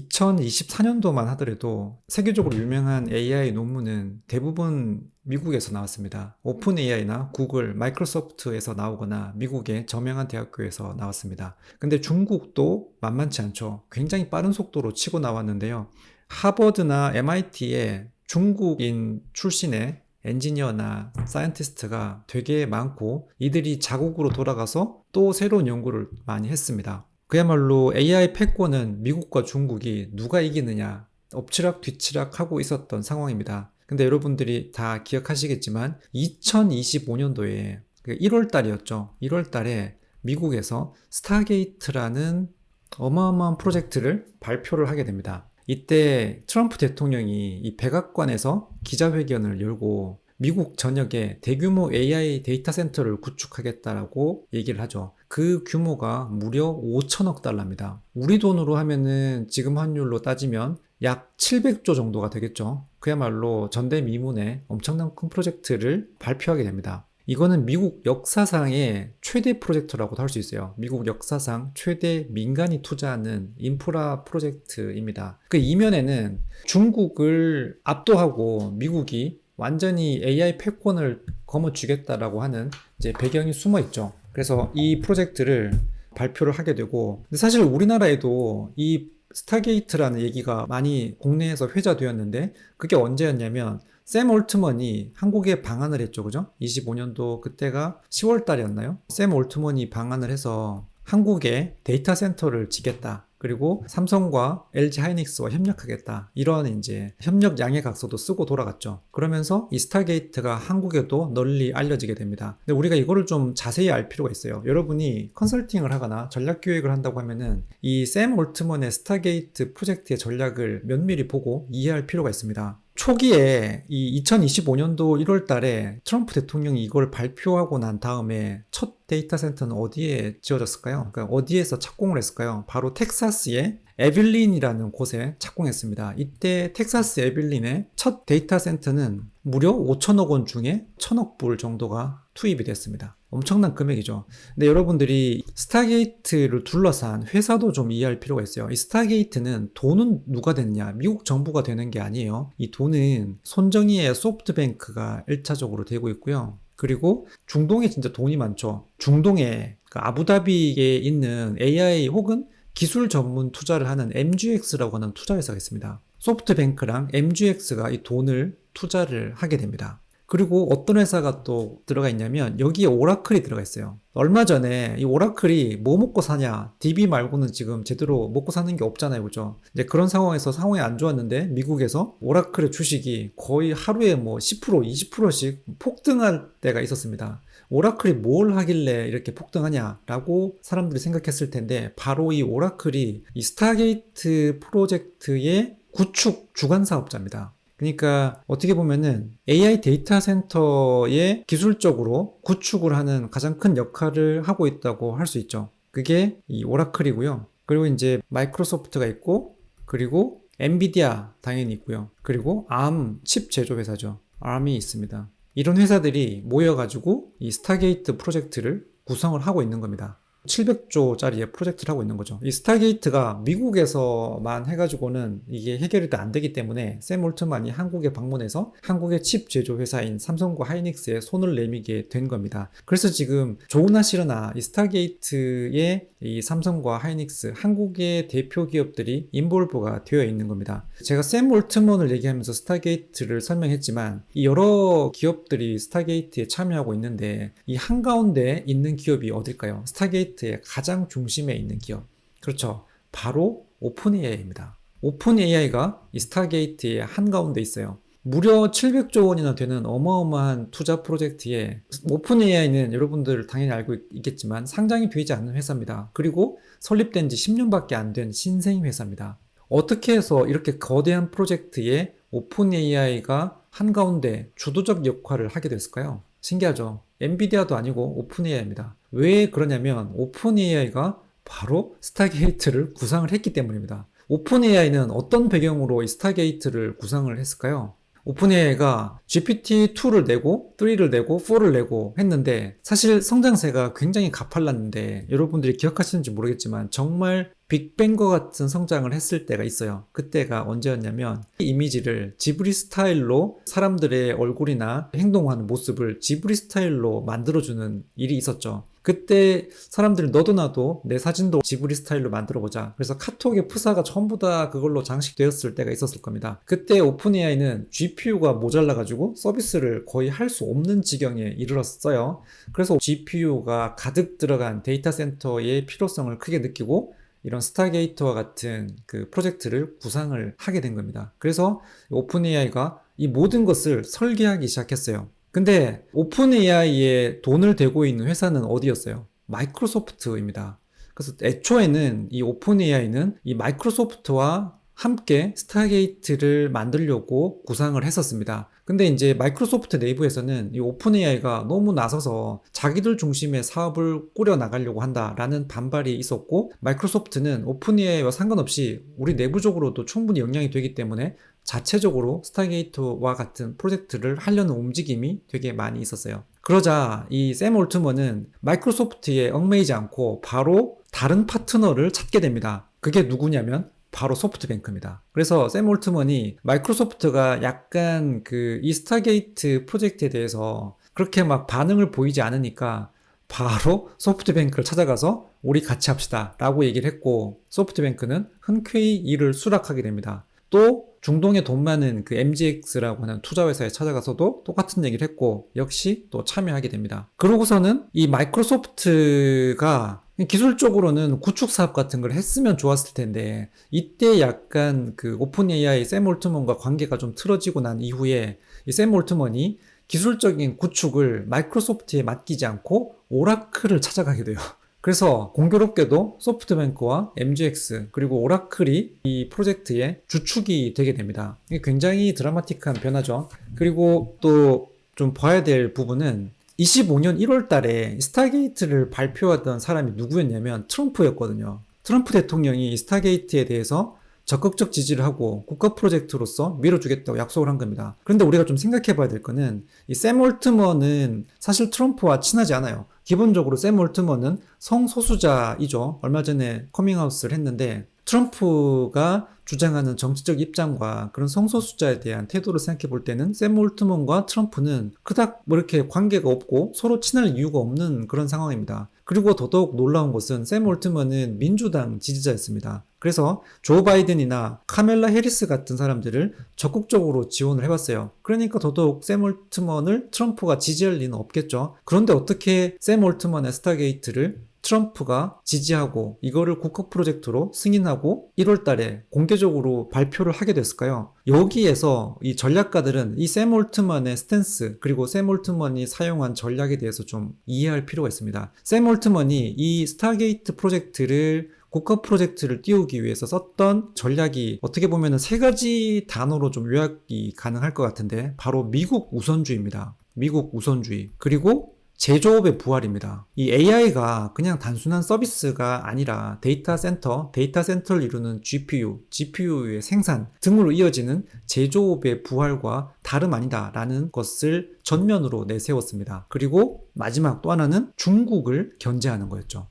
2024년도만 하더라도 세계적으로 유명한 AI 논문은 대부분 미국에서 나왔습니다. 오픈 AI나 구글, 마이크로소프트에서 나오거나 미국의 저명한 대학교에서 나왔습니다. 근데 중국도 만만치 않죠. 굉장히 빠른 속도로 치고 나왔는데요. 하버드나 MIT에 중국인 출신의 엔지니어나 사이언티스트가 되게 많고 이들이 자국으로 돌아가서 또 새로운 연구를 많이 했습니다. 그야말로 AI 패권은 미국과 중국이 누가 이기느냐 엎치락 뒤치락 하고 있었던 상황입니다. 근데 여러분들이 다 기억하시겠지만 2025년도에 1월 달이었죠. 1월 달에 미국에서 스타게이트라는 어마어마한 프로젝트를 발표를 하게 됩니다. 이때 트럼프 대통령이 이 백악관에서 기자회견을 열고 미국 전역에 대규모 AI 데이터 센터를 구축하겠다라고 얘기를 하죠. 그 규모가 무려 5천억 달러입니다. 우리 돈으로 하면은 지금 환율로 따지면 약 700조 정도가 되겠죠. 그야말로 전대미문의 엄청난 큰 프로젝트를 발표하게 됩니다. 이거는 미국 역사상의 최대 프로젝트라고도 할 수 있어요. 미국 역사상 최대 민간이 투자하는 인프라 프로젝트입니다. 그 이면에는 중국을 압도하고 미국이 완전히 AI 패권을 거머쥐겠다라고 하는 이제 배경이 숨어 있죠. 그래서 이 프로젝트를 발표를 하게 되고, 근데 사실 우리나라에도 이 스타게이트라는 얘기가 많이 국내에서 회자되었는데, 그게 언제였냐면, 샘 올트먼이 한국에 방한을 했죠. 그죠? 25년도 그때가 10월 달이었나요? 샘 올트먼이 방한을 해서 한국에 데이터 센터를 지겠다. 그리고 삼성과 LG 하이닉스와 협력하겠다. 이런 이제 협력 양해 각서도 쓰고 돌아갔죠. 그러면서 이 스타게이트가 한국에도 널리 알려지게 됩니다. 근데 우리가 이거를 좀 자세히 알 필요가 있어요. 여러분이 컨설팅을 하거나 전략 기획을 한다고 하면은 이 샘 올트먼의 스타게이트 프로젝트의 전략을 면밀히 보고 이해할 필요가 있습니다. 초기에 이 2025년도 1월 달에 트럼프 대통령이 이걸 발표하고 난 다음에 첫 데이터 센터는 어디에 지어졌을까요? 그러니까 어디에서 착공을 했을까요? 바로 텍사스의 에빌린이라는 곳에 착공했습니다. 이때 텍사스 에빌린의 첫 데이터 센터는 무려 5천억 원 중에 1천억 불 정도가 투입이 됐습니다. 엄청난 금액이죠. 근데 여러분들이 스타게이트를 둘러싼 회사도 좀 이해할 필요가 있어요. 이 스타게이트는 돈은 누가 됐냐? 미국 정부가 되는 게 아니에요. 이 돈은 손정희의 소프트뱅크가 1차적으로 되고 있고요. 그리고 중동에 진짜 돈이 많죠. 중동에 그 아부다비에 있는 AI 혹은 기술 전문 투자를 하는 MGX라고 하는 투자 회사가 있습니다. 소프트뱅크랑 MGX가 이 돈을 투자를 하게 됩니다. 그리고 어떤 회사가 또 들어가 있냐면 여기에 오라클이 들어가 있어요. 얼마 전에 이 오라클이 뭐 먹고 사냐? DB 말고는 지금 제대로 먹고 사는 게 없잖아요. 그죠? 이제 그런 상황에서 상황이 안 좋았는데 미국에서 오라클의 주식이 거의 하루에 뭐 10% 20%씩 폭등할 때가 있었습니다. 오라클이 뭘 하길래 이렇게 폭등하냐라고 사람들이 생각했을 텐데 바로 이 오라클이 이 스타게이트 프로젝트의 구축 주관 사업자입니다. 그러니까 어떻게 보면은 AI 데이터 센터의 기술적으로 구축을 하는 가장 큰 역할을 하고 있다고 할 수 있죠. 그게 이 오라클이고요. 그리고 이제 마이크로소프트가 있고 그리고 엔비디아 당연히 있고요. 그리고 ARM 칩 제조 회사죠. ARM이 있습니다. 이런 회사들이 모여가지고 이 스타게이트 프로젝트를 구성을 하고 있는 겁니다. 700조짜리의 프로젝트를 하고 있는 거죠. 이 스타게이트가 미국에서만 해가지고는 이게 해결이 안 되기 때문에 샘 올트만이 한국에 방문해서 한국의 칩 제조 회사인 삼성과 하이닉스에 손을 내미게 된 겁니다. 그래서 지금 좋으나 싫으나 이 스타게이트의 이 삼성과 하이닉스 한국의 대표 기업들이 인볼브가 되어 있는 겁니다. 제가 샘 올트먼을 얘기하면서 스타게이트를 설명했지만 이 여러 기업들이 스타게이트에 참여하고 있는데 이 한가운데 있는 기업이 어딜까요? 스타게이트 프로젝트의 가장 중심에 있는 기업. 그렇죠. 바로 오픈 AI입니다. 오픈 AI가 이 스타게이트의 한가운데 있어요. 무려 700조 원이나 되는 어마어마한 투자 프로젝트에 오픈 AI는 여러분들 당연히 알고 있겠지만 상장이 되지 않는 회사입니다. 그리고 설립된 지 10년밖에 안 된 신생 회사입니다. 어떻게 해서 이렇게 거대한 프로젝트에 오픈 AI가 한가운데 주도적 역할을 하게 됐을까요? 신기하죠? 엔비디아도 아니고 오픈 AI입니다. 왜 그러냐면 오픈 AI가 바로 스타게이트를 구상을 했기 때문입니다. 오픈 AI는 어떤 배경으로 이 스타게이트를 구상을 했을까요? 오픈AI가 GPT-2를 내고 3를 내고 4를 내고 했는데 사실 성장세가 굉장히 가팔랐는데 여러분들이 기억하시는지 모르겠지만 정말 빅뱅과 같은 성장을 했을 때가 있어요. 그때가 언제였냐면 이 이미지를 지브리 스타일로 사람들의 얼굴이나 행동하는 모습을 지브리 스타일로 만들어주는 일이 있었죠. 그때 사람들이 너도 나도 내 사진도 지브리 스타일로 만들어 보자. 그래서 카톡의 프사가 전부 다 그걸로 장식되었을 때가 있었을 겁니다. 그때 오픈 AI는 GPU가 모자라 가지고 서비스를 거의 할 수 없는 지경에 이르렀어요. 그래서 GPU가 가득 들어간 데이터 센터의 필요성을 크게 느끼고 이런 스타게이트와 같은 그 프로젝트를 구상을 하게 된 겁니다. 그래서 오픈 AI가 이 모든 것을 설계하기 시작했어요. 근데 오픈 AI에 돈을 대고 있는 회사는 어디였어요? 마이크로소프트입니다. 그래서 애초에는 이 오픈 AI는 이 마이크로소프트와 함께 스타게이트를 만들려고 구상을 했었습니다. 근데 이제 마이크로소프트 내부에서는 이 오픈 AI가 너무 나서서 자기들 중심의 사업을 꾸려 나가려고 한다라는 반발이 있었고 마이크로소프트는 오픈 AI와 상관없이 우리 내부적으로도 충분히 영향이 되기 때문에 자체적으로 스타게이트와 같은 프로젝트를 하려는 움직임이 되게 많이 있었어요. 그러자 이 샘 올트먼은 마이크로소프트에 얽매이지 않고 바로 다른 파트너를 찾게 됩니다. 그게 누구냐면 바로 소프트뱅크입니다. 그래서 샘 올트먼이 마이크로소프트가 약간 그 이 스타게이트 프로젝트에 대해서 그렇게 막 반응을 보이지 않으니까 바로 소프트뱅크를 찾아가서 우리 같이 합시다 라고 얘기를 했고 소프트뱅크는 흔쾌히 이를 수락하게 됩니다. 또 중동에 돈 많은 그 MGX라고 하는 투자 회사에 찾아가서도 똑같은 얘기를 했고 역시 또 참여하게 됩니다. 그러고서는 이 마이크로소프트가 기술적으로는 구축 사업 같은 걸 했으면 좋았을 텐데 이때 약간 그 오픈 AI 샘 올트먼과 관계가 좀 틀어지고 난 이후에 이샘 올트먼이 기술적인 구축을 마이크로소프트에 맡기지 않고 오라클을 찾아가게 돼요. 그래서 공교롭게도 소프트뱅크와 MGX 그리고 오라클이 이 프로젝트의 주축이 되게 됩니다. 굉장히 드라마틱한 변화죠. 그리고 또 좀 봐야 될 부분은 25년 1월 달에 스타게이트를 발표하던 사람이 누구였냐면 트럼프였거든요. 트럼프 대통령이 스타게이트에 대해서 적극적 지지를 하고 국가 프로젝트로서 밀어주겠다고 약속을 한 겁니다. 그런데 우리가 좀 생각해 봐야 될 거는 이 샘 올트먼은 사실 트럼프와 친하지 않아요. 기본적으로 샘 올트먼은 성소수자이죠. 얼마 전에 커밍아웃을 했는데 트럼프가 주장하는 정치적 입장과 그런 성소수자에 대한 태도를 생각해 볼 때는 샘 올트먼과 트럼프는 그닥 뭐 이렇게 관계가 없고 서로 친할 이유가 없는 그런 상황입니다. 그리고 더더욱 놀라운 것은 샘 올트먼은 민주당 지지자였습니다. 그래서 조 바이든이나 카멜라 해리스 같은 사람들을 적극적으로 지원을 해봤어요. 그러니까 더더욱 샘 올트먼을 트럼프가 지지할 리는 없겠죠. 그런데 어떻게 샘 올트먼의 스타게이트를 트럼프가 지지하고 이거를 국가 프로젝트로 승인하고 1월 달에 공개적으로 발표를 하게 됐을까요? 여기에서 이 전략가들은 이 샘 올트먼의 스탠스 그리고 샘 올트먼이 사용한 전략에 대해서 좀 이해할 필요가 있습니다. 샘 올트먼이 이 스타게이트 프로젝트를 국가 프로젝트를 띄우기 위해서 썼던 전략이 어떻게 보면 세 가지 단어로 좀 요약이 가능할 것 같은데 바로 미국 우선주의입니다. 미국 우선주의. 그리고 제조업의 부활입니다. 이 AI가 그냥 단순한 서비스가 아니라 데이터 센터, 데이터 센터를 이루는 GPU, GPU의 생산 등으로 이어지는 제조업의 부활과 다름 아니다라는 것을 전면으로 내세웠습니다. 그리고 마지막 또 하나는 중국을 견제하는 거였죠.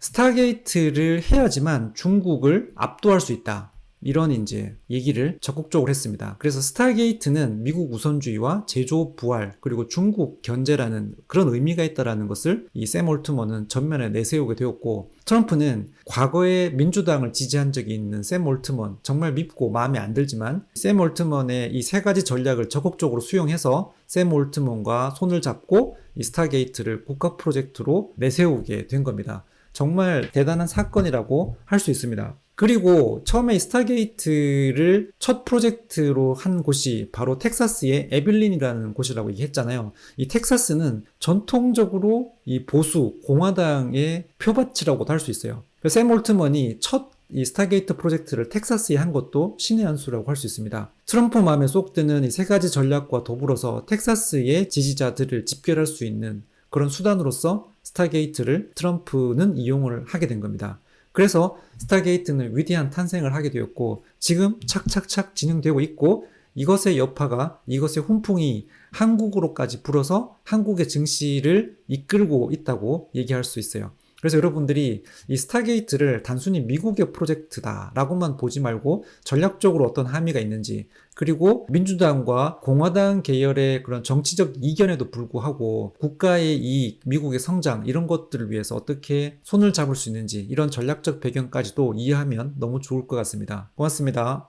스타게이트를 해야지만 중국을 압도할 수 있다. 이런 이제 얘기를 적극적으로 했습니다. 그래서 스타게이트는 미국 우선주의와 제조업 부활 그리고 중국 견제라는 그런 의미가 있다라는 것을 이 샘 올트먼은 전면에 내세우게 되었고 트럼프는 과거에 민주당을 지지한 적이 있는 샘 올트먼 정말 밉고 마음에 안 들지만 샘 올트먼의 이 세 가지 전략을 적극적으로 수용해서 샘 올트먼과 손을 잡고 이 스타게이트를 국가 프로젝트로 내세우게 된 겁니다. 정말 대단한 사건이라고 할 수 있습니다. 그리고 처음에 스타게이트를 첫 프로젝트로 한 곳이 바로 텍사스의 에빌린이라는 곳이라고 얘기했잖아요. 이 텍사스는 전통적으로 이 보수 공화당의 표밭이라고도 할 수 있어요. 샘 올트먼이 첫 이 스타게이트 프로젝트를 텍사스에 한 것도 신의 한 수라고 할 수 있습니다. 트럼프 마음에 쏙 드는 이 세 가지 전략과 더불어서 텍사스의 지지자들을 집결할 수 있는 그런 수단으로서 스타게이트를 트럼프는 이용을 하게 된 겁니다. 그래서 스타게이트는 위대한 탄생을 하게 되었고 지금 착착착 진행되고 있고 이것의 여파가 이것의 훈풍이 한국으로까지 불어서 한국의 증시를 이끌고 있다고 얘기할 수 있어요. 그래서 여러분들이 이 스타게이트를 단순히 미국의 프로젝트다라고만 보지 말고 전략적으로 어떤 함의가 있는지 그리고 민주당과 공화당 계열의 그런 정치적 이견에도 불구하고 국가의 이익, 미국의 성장 이런 것들을 위해서 어떻게 손을 잡을 수 있는지 이런 전략적 배경까지도 이해하면 너무 좋을 것 같습니다. 고맙습니다.